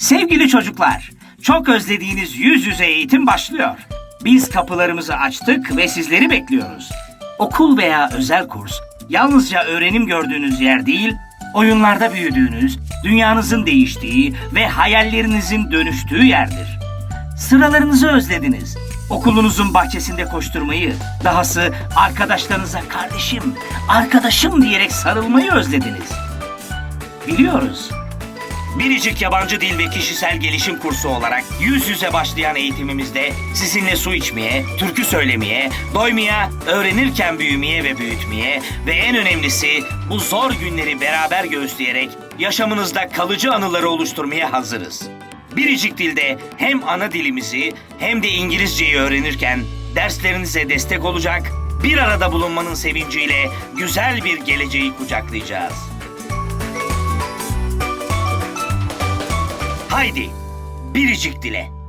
Sevgili çocuklar, çok özlediğiniz yüz yüze eğitim başlıyor. Biz kapılarımızı açtık ve sizleri bekliyoruz. Okul veya özel kurs yalnızca öğrenim gördüğünüz yer değil, oyunlarda büyüdüğünüz, dünyanızın değiştiği ve hayallerinizin dönüştüğü yerdir. Sıralarınızı özlediniz. Okulunuzun bahçesinde koşturmayı, dahası arkadaşlarınıza kardeşim, arkadaşım diyerek sarılmayı özlediniz. Biliyoruz. Biricik Yabancı Dil ve Kişisel Gelişim Kursu olarak yüz yüze başlayan eğitimimizde sizinle su içmeye, türkü söylemeye, doymaya, öğrenirken büyümeye ve büyütmeye ve en önemlisi bu zor günleri beraber göğüsleyerek yaşamınızda kalıcı anıları oluşturmaya hazırız. Biricik Dil'de hem ana dilimizi hem de İngilizceyi öğrenirken derslerinize destek olacak, bir arada bulunmanın sevinciyle güzel bir geleceği kucaklayacağız. Haydi, biricik dile.